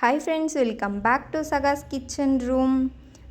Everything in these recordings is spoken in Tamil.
Hi friends welcome back to சகாஸ் kitchen room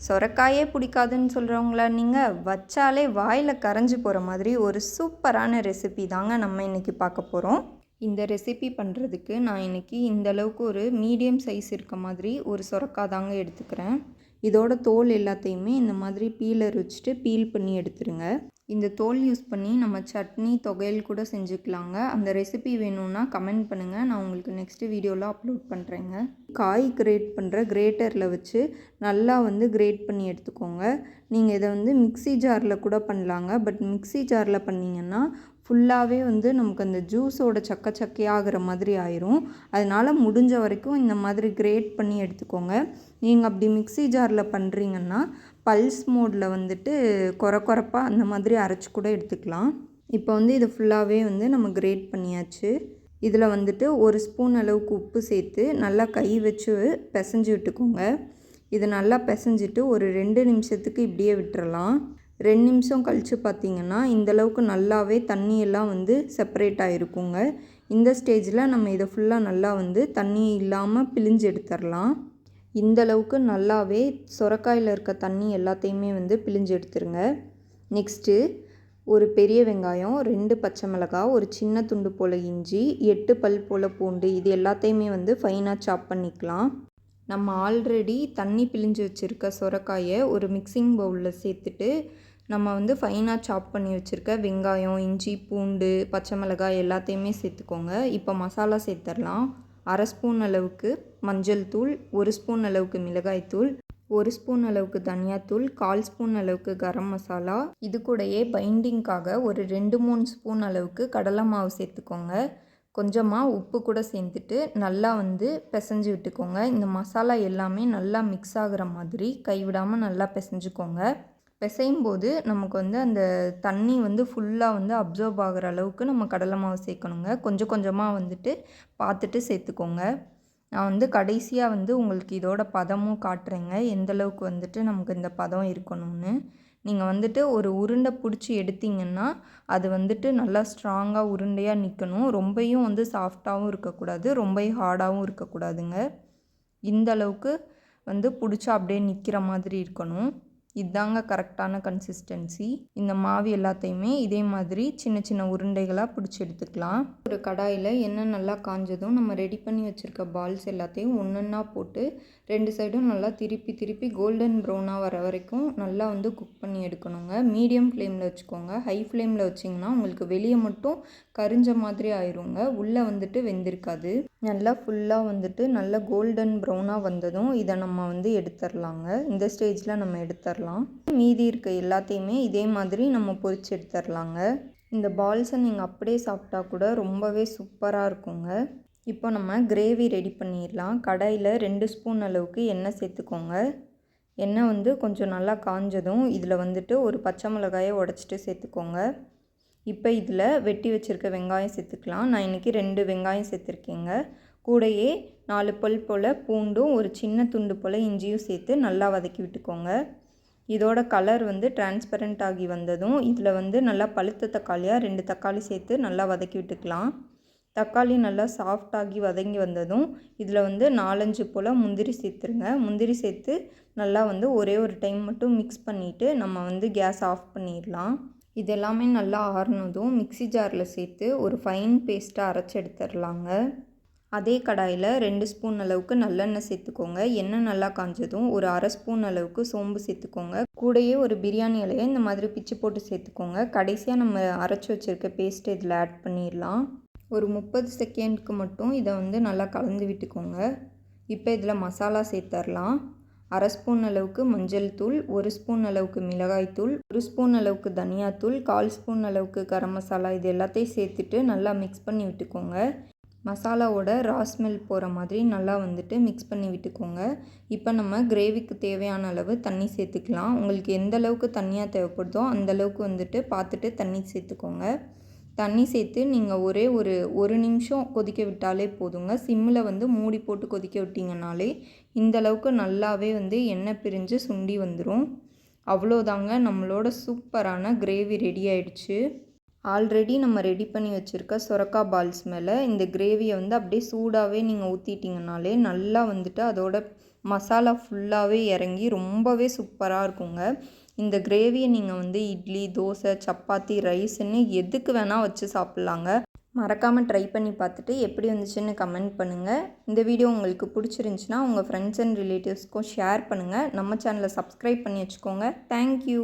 சொரக்காயே பிடிக்காதுன்னு சொல்கிறவங்களா நீங்கள் வச்சாலே வாயில் கரைஞ்சி போகிற மாதிரி ஒரு சூப்பரான ரெசிபி தாங்க நம்ம இன்றைக்கி பார்க்க போகிறோம் இந்த ரெசிபி பண்ணுறதுக்கு நான் இன்றைக்கி இந்த அளவுக்கு ஒரு மீடியம் சைஸ் இருக்க மாதிரி ஒரு சொரக்காய் தாங்க எடுத்துக்கிறேன். இதோட தோல் எல்லாத்தையுமே இந்த மாதிரி பீலர் வச்சுட்டு பீல் பண்ணி எடுத்துருங்க. இந்த தோல் யூஸ் பண்ணி நம்ம சட்னி தொகையல் கூட செஞ்சுக்கலாங்க. அந்த ரெசிபி வேணும்னா கமெண்ட் பண்ணுங்கள் நான் உங்களுக்கு நெக்ஸ்ட்டு வீடியோவில் அப்லோட் பண்ணுறேங்க காய் கிரேட் பண்ணுற கிரேட்டரில் வச்சு நல்லா வந்து கிரேட் பண்ணி எடுத்துக்கோங்க. நீங்கள் இதை வந்து மிக்ஸி ஜாரில் கூட பண்ணலாங்க. பட் மிக்ஸி ஜாரில் பண்ணிங்கன்னா ஃபுல்லாகவே வந்து நமக்கு அந்த ஜூஸோட சக்க சக்கையாகிற மாதிரி ஆயிரும். அதனால் முடிஞ்ச வரைக்கும் இந்த மாதிரி கிரேட் பண்ணி எடுத்துக்கோங்க. நீங்கள் அப்படி மிக்ஸி ஜாரில் பண்ணுறீங்கன்னா பல்ஸ் மோடில் வந்துட்டு கொர கொரப்பாக அந்த மாதிரி அரைச்சி கூட எடுத்துக்கலாம். இப்போ வந்து இது ஃபுல்லாகவே வந்து நம்ம கிரேட் பண்ணியாச்சு. இதில் வந்துட்டு ஒரு ஸ்பூன் அளவுக்கு உப்பு சேர்த்து நல்லா கை வச்சு பிசைஞ்சு விட்டுக்கோங்க. இது நல்லா பிசைஞ்சிட்டு ஒரு ரெண்டு நிமிஷத்துக்கு இப்படியே விட்டுறலாம். ரெண்டு நிமிஷம் கழித்து பார்த்திங்கன்னா இந்தளவுக்கு நல்லாவே தண்ணியெல்லாம் வந்து செப்பரேட் ஆகிருக்குங்க இந்த ஸ்டேஜில் நம்ம இதை ஃபுல்லாக நல்லா வந்து தண்ணி இல்லாமல் பிழிஞ்சு எடுத்துடலாம் இந்த அளவுக்கு நல்லாவே சுரக்காயில் இருக்க தண்ணி எல்லாத்தையுமே வந்து பிழிஞ்சு எடுத்துருங்க. நெக்ஸ்ட்டு ஒரு பெரிய வெங்காயம் ரெண்டு பச்சை மிளகாய் ஒரு சின்ன துண்டு போல் இஞ்சி எட்டு பல் போல் பூண்டு இது எல்லாத்தையுமே வந்து ஃபைனாக சாப் பண்ணிக்கலாம். நம்ம ஆல்ரெடி தண்ணி பிழிஞ்சு வச்சுருக்க சுரக்காயை ஒரு மிக்சிங் பவுலில் சேர்த்துட்டு நம்ம வந்து ஃபைனாக சாப் பண்ணி வச்சுருக்க வெங்காயம் இஞ்சி பூண்டு பச்சை மிளகாய் எல்லாத்தையுமே சேர்த்துக்கோங்க. இப்போ மசாலா சேர்த்துடலாம் அரை ஸ்பூன் அளவுக்கு மஞ்சள் தூள் ஒரு ஸ்பூன் அளவுக்கு மிளகாய்த்தூள் ஒரு ஸ்பூன் அளவுக்கு தனியாத்தூள் கால் ஸ்பூன் அளவுக்கு கரம் மசாலா. இது கூடயே பைண்டிங்காக ஒரு ரெண்டு மூணு ஸ்பூன் அளவுக்கு கடலை மாவு சேர்த்துக்கோங்க. கொஞ்சமாக உப்பு கூட சேர்த்துட்டு நல்லா வந்து பிசைஞ்சு விட்டுக்கோங்க. இந்த மசாலா எல்லாமே நல்லா மிக்ஸ் ஆகிற மாதிரி கைவிடாமல் நல்லா பிசைஞ்சுக்கோங்க. பிசையும் போது நமக்கு வந்து அந்த தண்ணி வந்து ஃபுல்லாக வந்து அப்சர்வ் ஆகிற அளவுக்கு நம்ம கடலை மாவு சேர்க்கணுங்க. கொஞ்சம் கொஞ்சமாக வந்துட்டு பார்த்துட்டு சேர்த்துக்கோங்க. நான் வந்து கடைசியாக வந்து உங்களுக்கு இதோட பதமும் காட்டுறேங்க. எந்தளவுக்கு வந்துட்டு நமக்கு இந்த பதம் இருக்கணும்னு. நீங்கள் வந்துட்டு ஒரு உருண்டை பிடிச்சி எடுத்திங்கன்னா அது வந்துட்டு நல்லா ஸ்ட்ராங்காக உருண்டையாக நிற்கணும் ரொம்பையும் வந்து சாஃப்டாகவும் இருக்கக்கூடாது. ரொம்பையும் ஹார்டாகவும் இருக்கக்கூடாதுங்க. இந்த அளவுக்கு வந்து பிடிச்சா அப்படியே நிற்கிற மாதிரி இருக்கணும். இதாங்க கரெக்டான கன்சிஸ்டன்சி இந்த மாவு எல்லாத்தையுமே இதே மாதிரி சின்ன சின்ன உருண்டைகளாக பிடிச்சி எடுத்துக்கலாம். ஒரு கடாயில் எண்ணெய் நல்லா காஞ்சதும் நம்ம ரெடி பண்ணி வச்சுருக்க பால்ஸ் எல்லாத்தையும் ஒன்றா போட்டு ரெண்டு சைடும் நல்லா திருப்பி திருப்பி கோல்டன் ப்ரௌனாக வர வரைக்கும் நல்லா வந்து குக் பண்ணி எடுக்கணுங்க. மீடியம் ஃப்ளேமில் வச்சுக்கோங்க. ஹை ஃப்ளேமில் வச்சிங்கன்னா உங்களுக்கு வெளியே மட்டும் கரிஞ்ச மாதிரி ஆயிருங்க. உள்ளே வந்துட்டு வெந்திருக்காது. நல்லா ஃபுல்லாக வந்துட்டு நல்லா கோல்டன் ப்ரௌனாக வந்ததும் இதை நம்ம வந்து எடுத்துடலாங்க இந்த ஸ்டேஜில் நம்ம எடுத்துடலாம் மீதி இருக்க எல்லாத்தையுமே இதே மாதிரி நம்ம பொறிச்சு எடுத்துடலாங்க இந்த பால்ஸை நீங்கள் அப்படியே சாப்பிட்டா கூட ரொம்பவே சூப்பராக இருக்குங்க. இப்போ நம்ம கிரேவி ரெடி பண்ணிடலாம். கடாயில் ரெண்டு ஸ்பூன் அளவுக்கு எண்ணெய் சேர்த்துக்கோங்க. எண்ணெய் வந்து கொஞ்சம் நல்லா காஞ்சதும் இதில் வந்துட்டு ஒரு பச்சை மிளகாயை உடச்சிட்டு சேர்த்துக்கோங்க. இப்போ இதில் வெட்டி வச்சுருக்க வெங்காயம் சேர்த்துக்கலாம். நான் இன்றைக்கி ரெண்டு வெங்காயம் சேர்த்துருக்கேங்க. கூடையே நாலு பல் போல் பூண்டும் ஒரு சின்ன துண்டு போல் இஞ்சியும் சேர்த்து நல்லா வதக்கி விட்டுக்கோங்க. இதோட கலர் வந்து டிரான்ஸ்பரண்ட் ஆகி வந்ததும் இதில் வந்து நல்லா பழுத்த தக்காளியாக ரெண்டு தக்காளி சேர்த்து நல்லா வதக்கி விட்டுக்கலாம். தக்காளி நல்லா சாஃப்டாகி வதங்கி வந்ததும் இதில் வந்து நாலஞ்சு போல் முந்திரி சேர்த்துருங்க. முந்திரி சேர்த்து நல்லா வந்து ஒரே ஒரு டைம் மட்டும் மிக்ஸ் பண்ணிவிட்டு நம்ம வந்து கேஸ் ஆஃப் பண்ணிடலாம். இது எல்லாமே நல்லா ஆறுனதும் மிக்சி ஜாரில் சேர்த்து ஒரு ஃபைன் பேஸ்ட்டாக அரைச்சி எடுத்துடலாங்க. அதே கடாயில் ரெண்டு ஸ்பூன் அளவுக்கு நல்லெண்ணெய் சேர்த்துக்கோங்க. எண்ணெய் நல்லா காஞ்சதும் ஒரு அரை ஸ்பூன் அளவுக்கு சோம்பு சேர்த்துக்கோங்க. கூடயே ஒரு பிரியாணி இலையை இந்த மாதிரி பிச்சு போட்டு சேர்த்துக்கோங்க. கடைசியாக நம்ம அரைச்சி வச்சுருக்க பேஸ்ட்டு இதில் ஆட் பண்ணிடலாம். ஒரு முப்பது செகண்ட்க்கு மட்டும் இதை வந்து நல்லா கலந்து விட்டுக்கோங்க. இப்போ இதில் மசாலா சேர்த்துடலாம் அரை ஸ்பூன் அளவுக்கு மஞ்சள் தூள் ஒரு ஸ்பூன் அளவுக்கு மிளகாய்த்தூள் ஒரு ஸ்பூன் அளவுக்கு தனியாத்தூள் கால் ஸ்பூன் அளவுக்கு கரம் மசாலா இது எல்லாத்தையும் சேர்த்துட்டு நல்லா மிக்ஸ் பண்ணி விட்டுக்கோங்க. மசாலாவோட ராஸ்மெல் போகிற மாதிரி நல்லா வந்துட்டு மிக்ஸ் பண்ணி விட்டுக்கோங்க. இப்போ நம்ம கிரேவிக்கு தேவையான அளவு தண்ணி சேர்த்துக்கலாம். உங்களுக்கு எந்த அளவுக்கு தண்ணியாக தேவைப்படுதோ அந்தளவுக்கு வந்துட்டு பார்த்துட்டு தண்ணி சேர்த்துக்கோங்க. தண்ணி சேர்த்து நீங்கள் ஒரே ஒரு ஒரு நிமிஷம் கொதிக்க விட்டாலே போதுங்க. சிம்மில் வந்து மூடி போட்டு கொதிக்க விட்டிங்கனாலே இந்தளவுக்கு நல்லாவே வந்து எண்ணெய் பிரிஞ்சு சுண்டி வந்துடும் அவ்வளோதாங்க. நம்மளோட சூப்பரான கிரேவி ரெடி ஆயிடுச்சு. ஆல்ரெடி நம்ம ரெடி பண்ணி வச்சுருக்க சுரக்கா பால்ஸ் மேலே இந்த கிரேவியை வந்து அப்படியே சூடாகவே நீங்கள் ஊற்றிட்டிங்கனாலே நல்லா வந்துட்டு அதோட மசாலா ஃபுல்லாகவே இறங்கி ரொம்பவே சூப்பராக இருக்குங்க. இந்த கிரேவியை நீங்கள் வந்து இட்லி தோசை சப்பாத்தி ரைஸ்ன்னு எதுக்கு வேணால் வச்சு சாப்பிட்லாங்க. மறக்காமல் ட்ரை பண்ணி பார்த்துட்டு எப்படி வந்துச்சுன்னு கமெண்ட் பண்ணுங்கள் இந்த வீடியோ உங்களுக்கு பிடிச்சிருந்துச்சின்னா உங்கள் ஃப்ரெண்ட்ஸ் அண்ட் ரிலேட்டிவ்ஸ்க்கும் ஷேர் பண்ணுங்கள் நம்ம சேனலை சப்ஸ்கிரைப் பண்ணி வச்சுக்கோங்க. தேங்க்யூ